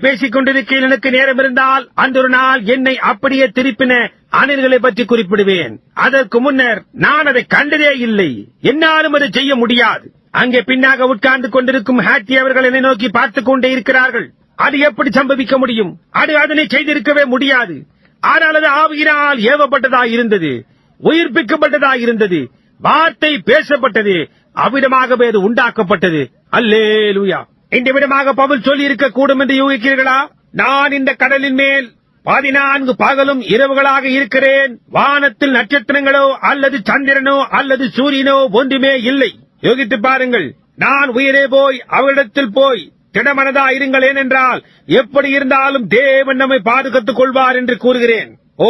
பேசிக் கொண்டிருக்கையில் எனக்கு நேரம் இருந்தால் அந்த ஒரு நாள் என்னை அப்படியே திருப்பின அணில்களை பற்றி குறிப்பிடுவேன். அதற்கு முன்னர் நான் அதை கண்டதே இல்லை. என்னாலும் அதை செய்ய முடியாது. அங்கே பின்னாக உட்கார்ந்து கொண்டிருக்கும் ஹாட்டி அவர்கள் என்னை நோக்கி பார்த்துக் கொண்டே இருக்கிறார்கள். அது எப்படி சம்பவிக்க முடியும்? அது அதனை செய்திருக்கவே முடியாது. ஆனால் அது ஆவியினால் ஏவப்பட்டதா இருந்தது. உயிர்ப்பிக்கப்பட்டதா இருந்தது. வார்த்தை பேசப்பட்டது. அவ்விதமாகவே அது உண்டாக்கப்பட்டது. அல்லேலூயா. இந்த விதமாக பவுல் சொல்லி இருக்க கூடும் என்று யூகிக்கிறீர்களா? நான் இந்த கடலின் மேல் பதினான்கு பகலும் இரவுகளாக இருக்கிறேன். வானத்தில் நட்சத்திரங்களோ அல்லது சந்திரனோ அல்லது சூரியனோ ஒன்றுமே இல்லை. யோகித்து பாருங்கள் நான் உயிரே போய் அவரிடத்தில் போய் திடமனதா இருங்கள் ஏனென்றால் எப்படி இருந்தாலும் தேவன் நம்மை பாதுகாத்துக் கொள்வார் என்று கூறுகிறேன். ஓ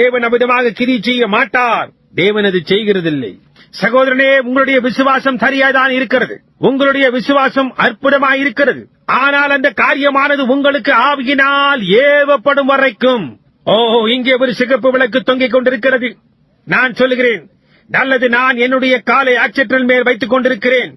தேவன் அமிதமாக கிரி செய்ய மாட்டார். தேவன் அது செய்கிறதில்லை. சகோதரனே உங்களுடைய விசுவாசம் சரியாதான் இருக்கிறது. உங்களுடைய விசுவாசம் அற்புதமாக இருக்கிறது ஆனால் அந்த காரியமானது உங்களுக்கு ஆவியினால் ஏவப்படும் வரைக்கும். ஓ இங்கே ஒரு சிகப்பு விளக்கு தொங்கிக் கொண்டிருக்கிறது. நான் சொல்லுகிறேன் நல்லது நான் என்னுடைய காலை ஆக்சிடல் மேல் வைத்துக் கொண்டிருக்கிறேன்.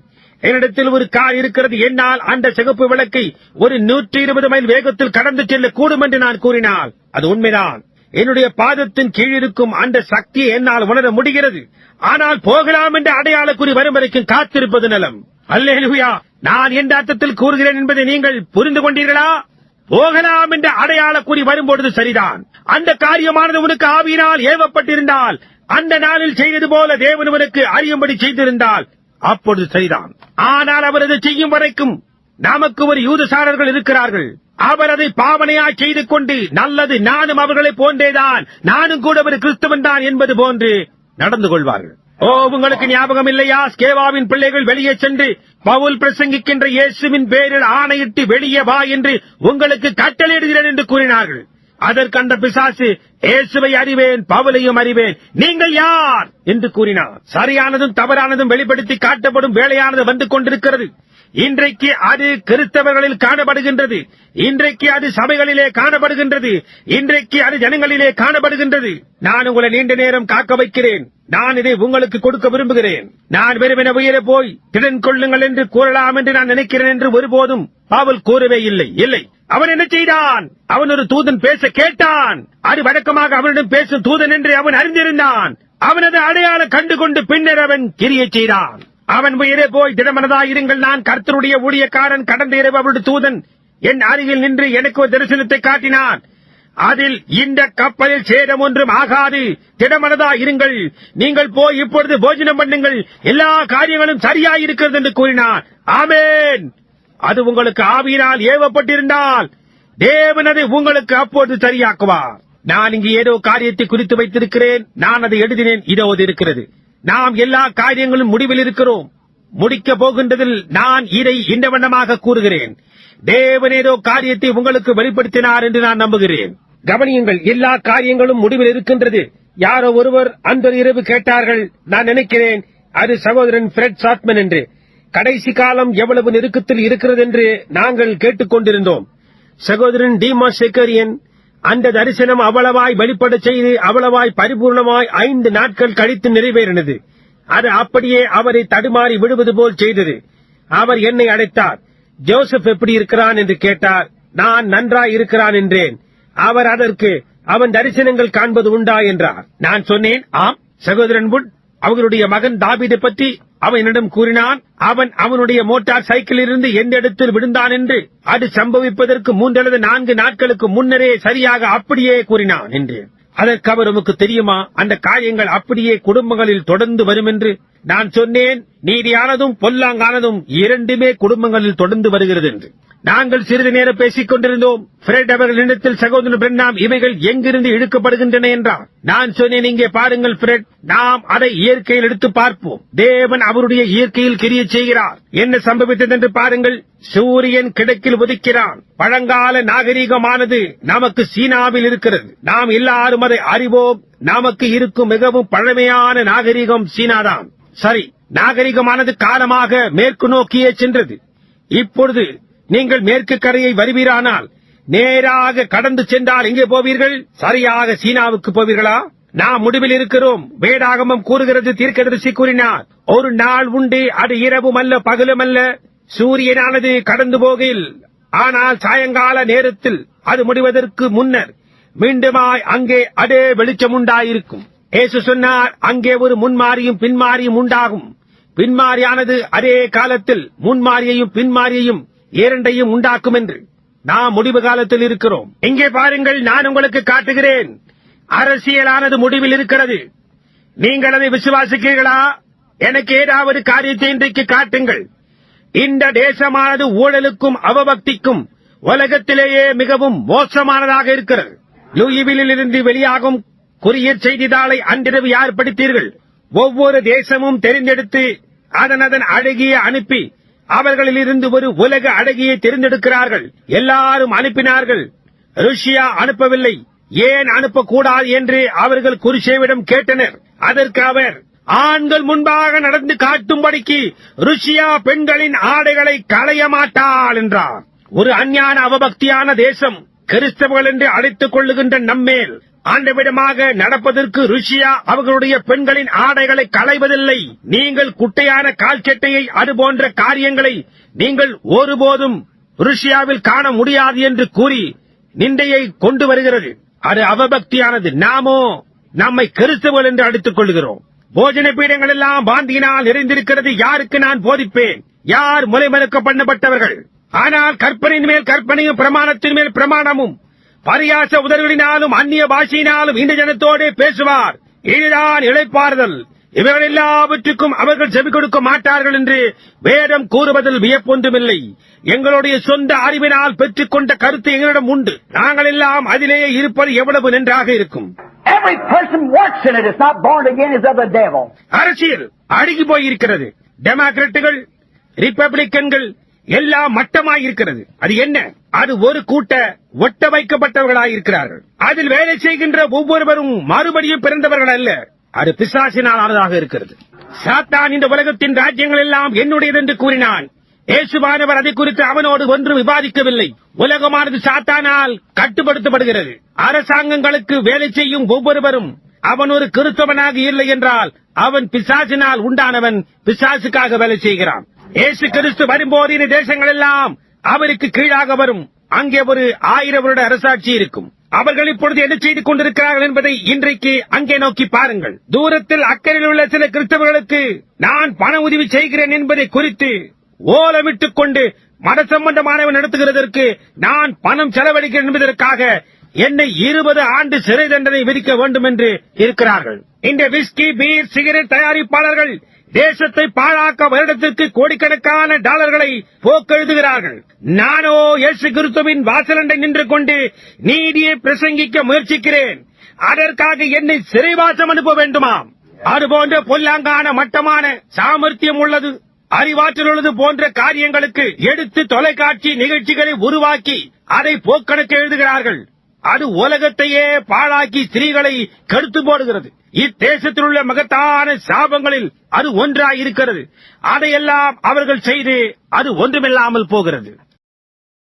என்னிடத்தில் ஒரு கார் இருக்கிறது. என்னால் அந்த சிகப்பு விளக்கை ஒரு நூற்றி இருபது மைல் வேகத்தில் கடந்து செல்ல கூடும் என்று நான் கூறினால் அது உண்மைதான். என்னுடைய பாதத்தின் கீழ் இருக்கும் அந்த சக்தியை என்னால் உணர முடிகிறது. ஆனால் போகலாம் என்ற அடையாள குறி வரும் வரைக்கும் காத்திருப்பது நலம். அல்லேலுயா! நான் எந்த அர்த்தத்தில் கூறுகிறேன் என்பதை நீங்கள் புரிந்து கொண்டீர்களா? போகலாம் என்ற அடையாள குறி வரும்பொழுது சரிதான். அந்த காரியமானது உனக்கு ஆவியினால் ஏவப்பட்டிருந்தால் அந்த நாளில் செய்தது போல தேவன் உனக்கு அறியும்படி செய்திருந்தால் அப்பொழுது சரிதான். ஆனால் அவர் அதை செய்யும் வரைக்கும் நமக்கு ஒரு யூதசாரர்கள் இருக்கிறார்கள். அவர் அதை பாவனையா செய்து கொண்டு நல்லது நானும் அவர்களை போன்றேதான். நானும் கூட ஒரு கிறிஸ்தவன் தான் என்பது போன்று நடந்து கொள்வார்கள். ஓ உங்களுக்கு ஞாபகம் இல்லையா? ஸ்கேவாவின் பிள்ளைகள் வெளியே சென்று பவுல் பிரசங்கிக்கின்ற இயேசுவின் பேரில் ஆணையிட்டு வெளியே வா என்று உங்களுக்கு கட்டளையிடுகிறேன் என்று கூறினார்கள். அதற்கண்ட பிசாசு இயேசுவை அறிவேன் பவுலையும் அறிவேன். நீங்கள் யார்? என்று கூறினார். சரியானதும் தவறானதும் வெளிப்படுத்தி காட்டப்படும் வேலையானது வந்து கொண்டிருக்கிறது. இன்றைக்கு அது கிறிஸ்தவர்களில் காணப்படுகின்றது. இன்றைக்கு அது சபைகளிலே காணப்படுகின்றது. இன்றைக்கு அது ஜனங்களிலே காணப்படுகின்றது. நான் உங்களை நீண்ட நேரம் காக்க வைக்கிறேன். நான் இதை உங்களுக்கு கொடுக்க விரும்புகிறேன். நான் வெறுமென உயிர போய் திடன் கொள்ளுங்கள் என்று கூறலாம் என்று நான் நினைக்கிறேன் என்று ஒருபோதும் பாவல் கூறவே இல்லை. இல்லை. அவன் என்ன செய்தான்? அவன் ஒரு தூதன் பேச கேட்டான். அது வழக்கமாக அவனிடம் பேசும் தூதன் என்று அவன் அறிந்திருந்தான். அவனது அடையாளம் கண்டுகொண்டு பின்னர் அவன் கிரியை செய்தான். அவன் உயிரே போய் திடமனதா இருங்கள் நான் கர்த்தருடைய ஊழியக்காரன் கடந்த இரவு அவருடைய தூதன். என் அருகில் நின்று எனக்கு ஒரு தரிசனத்தை காட்டினான். அதில் இந்த கப்பலில் சேதம் ஒன்றும் ஆகாது. திடமனதா இருங்கள் நீங்கள் போய் இப்பொழுது போஜனம் பண்ணுங்கள். எல்லா காரியங்களும் சரியாயிருக்கிறது என்று கூறினான். ஆமேன். அது உங்களுக்கு ஆவியினால் ஏவப்பட்டிருந்தால் தேவனதை உங்களுக்கு அப்போது சரியாக்குவார். நான் இங்கு ஏதோ காரியத்தை குறித்து வைத்திருக்கிறேன். நான் அதை எழுதினேன். இதோது இருக்கிறது. நாம் எல்லா காரியங்களும் முடிவில் இருக்கிறோம். முடிக்க போகின்றதில் நான் இதை இந்த வண்ணமாக கூறுகிறேன். தேவன் ஏதோ காரியத்தை உங்களுக்கு வெளிப்படுத்தினார் என்று நான் நம்புகிறேன். கவனியுங்கள் எல்லா காரியங்களும் முடிவில் இருக்கின்றது. யாரோ ஒருவர் அந்த இரவு கேட்டார்கள் நான் நினைக்கிறேன் அது சகோதரன் பிரெட் சாட்மன் என்று. கடைசி காலம் எவ்வளவு நெருக்கத்தில் இருக்கிறது என்று நாங்கள் கேட்டுக்கொண்டிருந்தோம். சகோதரன் டீமா செக்கரியன் அந்த தரிசனம் அவ்வளவாய் வெளிப்பட செய்து அவ்வளவாய் பரிபூர்ணமாய் ஐந்து நாட்கள் கழித்து நிறைவேறினது. அது அப்படியே அவரை தடுமாறி விடுவது போல் செய்தது. அவர் என்னை அழைத்தார். ஜோசப் எப்படி இருக்கிறான் என்று கேட்டார். நான் நன்றாய் இருக்கிறான் என்றேன். அவர் அதற்கு அவன் தரிசனங்கள் காண்பது உண்டா? என்றார். நான் சொன்னேன் ஆம் சகோதரன் புட் அவர்களுடைய மகன் தாபீதை பற்றி அவன் என்னிடம் கூறினான் அவன் அவனுடைய மோட்டார் சைக்கிளில் இருந்து எந்த இடத்தில் விழுந்தான் என்று. அது சம்பவிப்பதற்கு மூன்றளது நான்கு நாட்களுக்கு முன்னரே சரியாக அப்படியே கூறினான் என்று. அதற்கு அவர் உமக்கு தெரியுமா? அந்த காரியங்கள் அப்படியே குடும்பங்களில் தொடர்ந்து வரும் என்று நான் சொன்னேன். நீதியானதும் பொல்லாங்கானதும் இரண்டுமே குடும்பங்களில் தொடர்ந்து வருகிறது என்று. நாங்கள் சிறிது நேரம் பேசிக் கொண்டிருந்தோம். பிரெட் அவர்களிடத்தில் சகோதரன் பிரண்ணாம் இவைகள் எங்கிருந்து இழுக்கப்படுகின்றன என்றார். நான் சொன்னேன் இங்கே பாருங்கள் பிரெட் நாம் அதை இயற்கையில் எடுத்து பார்ப்போம். தேவன் அவருடைய இயற்கையில் கிரிய செய்கிறார். என்ன சம்பவித்தது என்று பாருங்கள். சூரியன் கிடக்கில் உதிக்கிறான். பழங்கால நாகரீகமானது நமக்கு சீனாவில் இருக்கிறது. நாம் எல்லாரும் அதை அறிவோம். நமக்கு இருக்கும் மிகவும் பழமையான நாகரீகம் சீனாதான். சரி நாகரிகமானது காலமாக மேற்கு நோக்கியே சென்றது. இப்பொழுது நீங்கள் மேற்கு கரையை வருவீரானால் நேராக கடந்து சென்றால் எங்கே போவீர்கள்? சரியாக சீனாவுக்கு போவீர்களா? நாம் முடிவில் இருக்கிறோம். வேடாகமம் கூறுகிறது தீர்க்கதரிசி கூறினார் ஒரு நாள் உண்டு அது இரவும் அல்ல பகலும் அல்ல சூரியனானது கடந்து போகையில் ஆனால் சாயங்கால நேரத்தில் அது முடிவதற்கு முன்னர் மீண்டுமாய் அங்கே அதே வெளிச்சம் உண்டாயிருக்கும். ஏசு சொன்னார் அங்கே ஒரு முன்மாறியும் பின்மாறியும் உண்டாகும். பின்மாரியானது அதே காலத்தில் முன்மாரியையும் பின்மாரியையும் இரண்டையும் உண்டாக்கும் என்று நாம் முடிவு காலத்தில் இருக்கிறோம். இங்கே பாருங்கள் நான் உங்களுக்கு காட்டுகிறேன். அரசியலானது முடிவில் இருக்கிறது. நீங்கள் அதை விசுவாசிக்கிறீர்களா? எனக்கு ஏதாவது காரியத்தை இன்றைக்கு காட்டுங்கள். இந்த தேசமானது ஊழலுக்கும் அவபக்திக்கும் உலகத்திலேயே மிகவும் மோசமானதாக இருக்கிறது. லூயிவிலிருந்து வெளியாகும் குரியர் செய்தித்தாளை அன்றிரவு யார் படித்தீர்கள்? ஒவ்வொரு தேசமும் தெரிந்தெடுத்து அதன் அதன் அழகிய அனுப்பி அவர்களில் இருந்து ஒரு உலக அழகியை தெரிந்தெடுக்கிறார்கள். எல்லாரும் அனுப்பினார்கள். ருஷ்யா அனுப்பவில்லை. ஏன் அனுப்பக்கூடாது என்று அவர்கள் குருஷேவிடம் கேட்டனர். அதற்கு அவர் ஆண்கள் முன்பாக நடந்து காட்டும்படிக்கு ருஷ்யா பெண்களின் ஆடைகளை களைய மாட்டாள் என்றார். ஒரு அஞ்ஞான அவபக்தியான தேசம் கிறிஸ்தவர்கள் என்று அழைத்துக் கொள்ளுகின்ற நம்மேல் ஆண்டவிடமாக நடப்பதற்கு ருஷியா அவர்களுடைய பெண்களின் ஆடைகளை களைவதில்லை. நீங்கள் குட்டையான கால்சட்டையை அது போன்ற காரியங்களை நீங்கள் ஒருபோதும் ருஷ்யாவில் காண முடியாது என்று கூறி நிந்தையை கொண்டு வருகிறது. அது அவபக்தியானது. நாமோ நம்மை கிறிஸ்தவர்கள் என்று அடித்துக் கொள்கிறோம் போஜன பீடங்கள் எல்லாம் பாந்தியினால் நிறைந்திருக்கிறது. யாருக்கு நான் போதிப்பேன்? யார் முலைமறுக்க பண்ணப்பட்டவர்கள்? ஆனால் கற்பனையின் மேல் கற்பனையும் பிரமாணத்தின் மேல் பிரமாணமும் பரியாச உதவிகளினாலும் அந்நிய பாஷையினாலும் இந்த ஜனத்தோடு பேசுவார். இதுதான் இழைப்பாறுதல். இவர்கள் எல்லாவற்றுக்கும் அவர்கள் செவி கொடுக்க மாட்டார்கள் என்று வேதம் கூறுவதில் வியப்பொன்றுமில்லை. எங்களுடைய சொந்த அறிவினால் பெற்றுக்கொண்ட கருத்து எங்களிடம் உண்டு. நாங்கள் எல்லாம் அதிலேயே இருப்பது எவ்வளவு நன்றாக இருக்கும். Every person works in it. It's not born again is of the devil. அரசியல் அழுகி போயிருக்கிறது. டெமோக்ராட்டுகள் ரிப்பப்ளிக்கன்கள் எல்லாம் மட்டமாயிருக்கிறது. அது என்ன? அது ஒரு கூட்ட ஒட்ட வைக்கப்பட்டவர்களாயிருக்கிறார்கள் அதில் வேலை செய்கின்ற ஒவ்வொருவரும் மறுபடியும் பிறந்தவர்கள் அல்ல. அது பிசாசினால் ஆனதாக இருக்கிறது. சாத்தான் இந்த உலகத்தின் ராஜ்யங்கள் எல்லாம் என்னுடையது என்று கூறினான். இயேசுவானவர் அதை குறித்து அவனோடு ஒன்றும் விவாதிக்கவில்லை. உலகமானது சாத்தானால் கட்டுப்படுத்தப்படுகிறது. அரசாங்கங்களுக்கு வேலை செய்யும் ஒவ்வொருவரும் அவன் ஒரு கிறிஸ்தவனாக இல்லை என்றால் அவன் பிசாசினால் உண்டானவன் பிசாசுக்காக வேலை செய்கிறான். இயேசு கிறிஸ்து வரும்போது இந்த தேசங்கள் எல்லாம் அவருக்கு கீழாக வரும். அங்கே ஒரு ஆயிரம் வருட அரசாட்சி இருக்கும். அவர்கள் இப்பொழுது என்ன செய்து கொண்டிருக்கிறார்கள் என்பதை இன்றைக்கு அங்கே நோக்கி பாருங்கள். தூரத்தில் அக்கறையில் உள்ள சில கிறிஸ்தவர்களுக்கு நான் பண உதவி செய்கிறேன் என்பதை குறித்து ஓலமிட்டுக் கொண்டு மத சம்பந்தமானவன் நடத்துகிறதற்கு நான் பணம் செலவழிக்கிறேன் என்பதற்காக என்னை இருபது ஆண்டு சிறை தண்டனை விதிக்க வேண்டும் என்று இருக்கிறார்கள். இந்த விஸ்கி பீர் சிகரெட் தயாரிப்பாளர்கள் தேசத்தை பாழாக்க வருடத்திற்கு கோடிக்கணக்கான டாலர்களை போக்கெழுதுகிறார்கள். நானோ இயேசு கிறிஸ்துவின் வாசலண்டை நின்று கொண்டு நீதியை பிரசங்கிக்க முயற்சிக்கிறேன். அதற்காக என்னை சிறைவாசம் அனுப்ப வேண்டுமாம். அதுபோன்ற பொல்லாங்கான மட்டமான சாமர்த்தியம் உள்ளது அறிவாற்றல் உள்ளது போன்ற காரியங்களுக்கு எடுத்து தொலைக்காட்சி நிகழ்ச்சிகளை உருவாக்கி அதை போக்கணக்கு எழுதுகிறார்கள். அது உலகத்தையே பாழாக்கி ஸ்திரீகளை கெடுத்து போடுகிறது. இத்தேசத்தில் உள்ள மகத்தான சாபங்களில் அது ஒன்றாய் இருக்கிறது அதையெல்லாம் அவர்கள் செய்து அது ஒன்றுமில்லாமல் போகிறது.